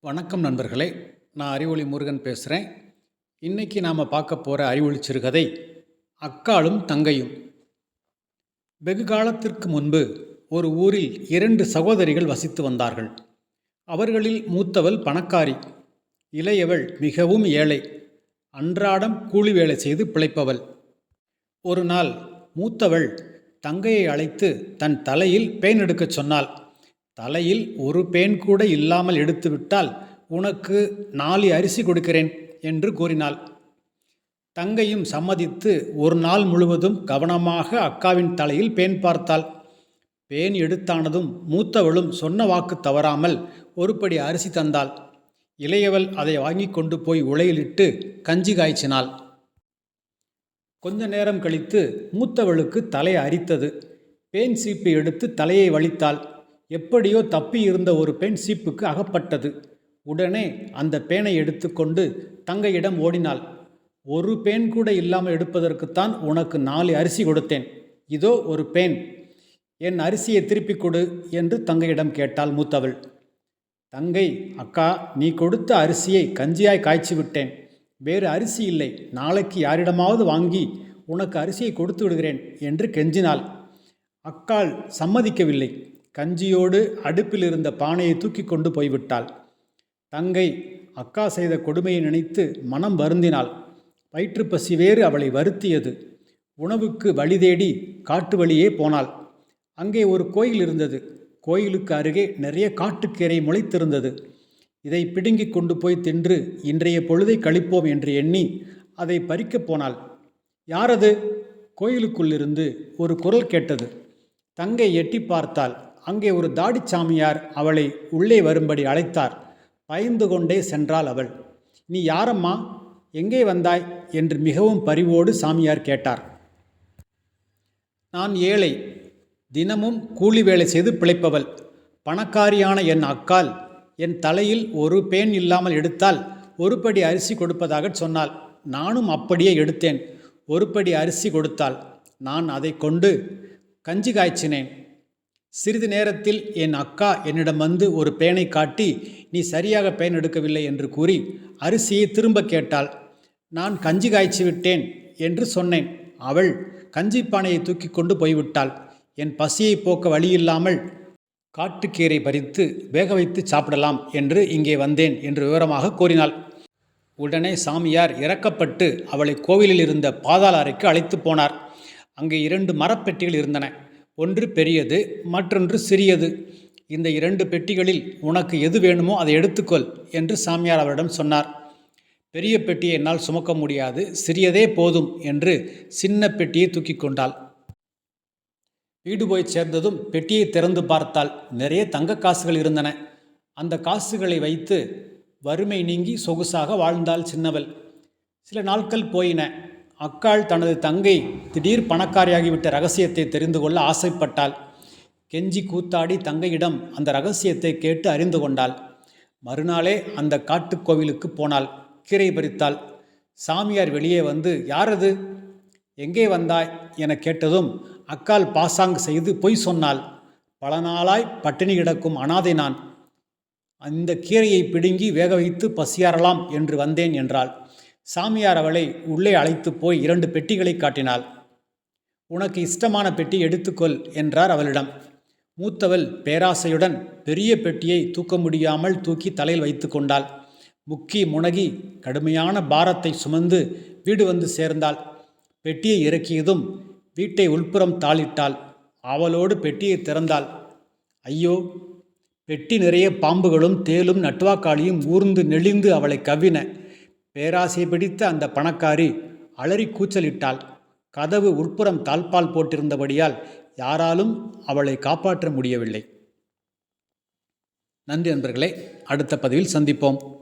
வணக்கம் நண்பர்களே நான் அறிவொளி முருகன் பேசுகிறேன் இன்றைக்கி நாம் பார்க்க போகிற அறிவொளி சிறுகதை அக்காளும் தங்கையும். வெகு காலத்திற்கு முன்பு ஒரு ஊரில் இரண்டு சகோதரிகள் வசித்து வந்தார்கள். அவர்களில் மூத்தவள் பணக்காரி இளையவள் மிகவும் ஏழை அன்றாடம் கூலி வேலை செய்து பிழைப்பவள். ஒரு நாள் மூத்தவள் தங்கையை அழைத்து தன் தலையில் பேன் எடுக்கச் சொன்னாள். தலையில் ஒரு பேன் கூட இல்லாமல் எடுத்துவிட்டால் உனக்கு நாலு அரிசி கொடுக்கிறேன் என்று கூறினாள். தங்கையும் சம்மதித்து ஒரு நாள் முழுவதும் கவனமாக அக்காவின் தலையில் பேன் பார்த்தாள். பேன் எடுத்தானதும் மூத்தவளும் சொன்ன வாக்கு தவறாமல் ஒருபடி அரிசி தந்தாள். இளையவள் அதை வாங்கி கொண்டு போய் உலையிலிட்டு கஞ்சி காய்ச்சினாள். கொஞ்ச நேரம் கழித்து மூத்தவளுக்கு தலை அரித்தது. பேன் சீப்பு எடுத்து தலையை வலித்தாள். எப்படியோ தப்பி இருந்த ஒரு பெண் சீப்புக்கு அகப்பட்டது. உடனே அந்த பேனை எடுத்துக்கொண்டு தங்கையிடம் ஓடினாள். ஒரு பேன் கூட இல்லாமல் எடுப்பதற்குத்தான் உனக்கு நாலு அரிசி கொடுத்தேன். இதோ ஒரு பேன். என் அரிசியை திருப்பி கொடு என்று தங்கையிடம் கேட்டாள் மூத்தவள். தங்கை அக்கா நீ கொடுத்த அரிசியை கஞ்சியாய் காய்ச்சி விட்டேன். வேறு அரிசி இல்லை. நாளைக்கு யாரிடமாவது வாங்கி உனக்கு அரிசியை கொடுத்து விடுகிறேன் என்று கெஞ்சினாள். அக்காள் சம்மதிக்கவில்லை. கஞ்சியோடு அடுப்பில் இருந்த பானையை தூக்கி கொண்டு போய்விட்டாள். தங்கை அக்கா செய்த கொடுமையை நினைத்து மனம் வருந்தினாள். வயிற்றுப்பசி வேறு அவளை வருத்தியது. உணவுக்கு வழி தேடி காட்டு வழியே போனாள். அங்கே ஒரு கோயில் இருந்தது. கோயிலுக்கு அருகே நிறைய காட்டுக்கீரை முளைத்திருந்தது. இதை பிடுங்கி கொண்டு போய் தின்று இன்றைய பொழுதை கழிப்போம் என்று எண்ணி அதை பறிக்கப் போனாள். யாரது? கோயிலுக்குள்ளிருந்து ஒரு குரல் கேட்டது. தங்கை எட்டி பார்த்தாள். அங்கே ஒரு தாடிச்சாமியார் அவளை உள்ளே வரும்படி அழைத்தார். பயந்து கொண்டே சென்றாள் அவள். நீ யாரம்மா? எங்கே வந்தாய்? என்று மிகவும் பரிவோடு சாமியார் கேட்டார். நான் ஏழை. தினமும் கூலி வேலை செய்து பிழைப்பவள். பணக்காரியான என் அக்கால். என் தலையில் ஒரு பேன் இல்லாமல் எடுத்தால் ஒரு படி அரிசி கொடுப்பதாக சொன்னாள். நானும் அப்படியே எடுத்தேன். ஒரு படி அரிசி கொடுத்தாள். நான் அதை கொண்டு கஞ்சி காய்ச்சினேன். சிறிது நேரத்தில் என் அக்கா என்னிடம் வந்து ஒரு பேனை காட்டி நீ சரியாக பேன் எடுக்கவில்லை என்று கூறி அரிசியை திரும்ப கேட்டாள். நான் கஞ்சி காய்ச்சி விட்டேன் என்று சொன்னேன். அவள் கஞ்சி பானையை தூக்கி கொண்டு போய்விட்டாள். என் பசியை போக்க வழியில்லாமல் காட்டுக்கீரை பறித்து வேக வைத்து சாப்பிடலாம் என்று இங்கே வந்தேன் என்று விவரமாக கூறினாள். உடனே சாமியார் இறக்கப்பட்டு அவளை கோவிலில் இருந்த பாதாள அறைக்கு அழைத்து போனார். அங்கே இரண்டு மரப்பெட்டிகள் இருந்தன. ஒன்று பெரியது மற்றொன்று சிறியது. இந்த இரண்டு பெட்டிகளில் உனக்கு எது வேணுமோ அதை எடுத்துக்கொள் என்று சாமியார் அவரிடம் சொன்னார். பெரிய பெட்டியை என்னால் சுமக்க முடியாது சிறியதே போதும் என்று சின்ன பெட்டியை தூக்கி கொண்டாள். வீடு போய் சேர்ந்ததும் பெட்டியை திறந்து பார்த்தால் நிறைய தங்க காசுகள் இருந்தன. அந்த காசுகளை வைத்து வறுமை நீங்கி சொகுசாக வாழ்ந்தாள் சின்னவள். சில நாட்கள் போயின. அக்காள் தனது தங்கை திடீர் பணக்காரியாகிவிட்ட ரகசியத்தை தெரிந்து கொள்ள ஆசைப்பட்டாள். கெஞ்சி கூத்தாடி தங்கையிடம் அந்த ரகசியத்தை கேட்டு அறிந்து கொண்டாள். மறுநாளே அந்த காட்டுக்கோவிலுக்கு போனாள். கீரை பறித்தாள். சாமியார் வெளியே வந்து யாரது? எங்கே வந்தாய்? என கேட்டதும் அக்கால் பாசாங்கு செய்து பொய் சொன்னாள். பல நாளாய் பட்டினி கிடக்கும் அனாதை நான். அந்த கீரையை பிடுங்கி வேக வைத்து பசியாறலாம் என்று வந்தேன் என்றாள். சாமியார் அவளை உள்ளே அழைத்து போய் இரண்டு பெட்டிகளை காட்டினாள். உனக்கு இஷ்டமான பெட்டி எடுத்துக்கொள் என்றார் அவளிடம். மூத்தவள் பேராசையுடன் பெரிய பெட்டியை தூக்க முடியாமல் தூக்கி தலையில் வைத்து கொண்டாள். முக்கி முனகி கடுமையான பாரத்தை சுமந்து வீடு வந்து சேர்ந்தாள். பெட்டியை இறக்கியதும் வீட்டை உள்புறம் தாளிட்டாள். அவளோடு பெட்டியை திறந்தாள். ஐயோ! பெட்டி நிறைய பாம்புகளும் தேலும் நட்டுவாக்காளியும் ஊர்ந்து நெளிந்து அவளை கவ்வின. பேராசை பிடித்த அந்த பணக்காரி அலறி கூச்சலிட்டாள். கதவு உட்புறம் தாழ்பால் போட்டிருந்தபடியால் யாராலும் அவளை காப்பாற்ற முடியவில்லை. நன்றி நண்பர்களே அடுத்த பதிவில் சந்திப்போம்.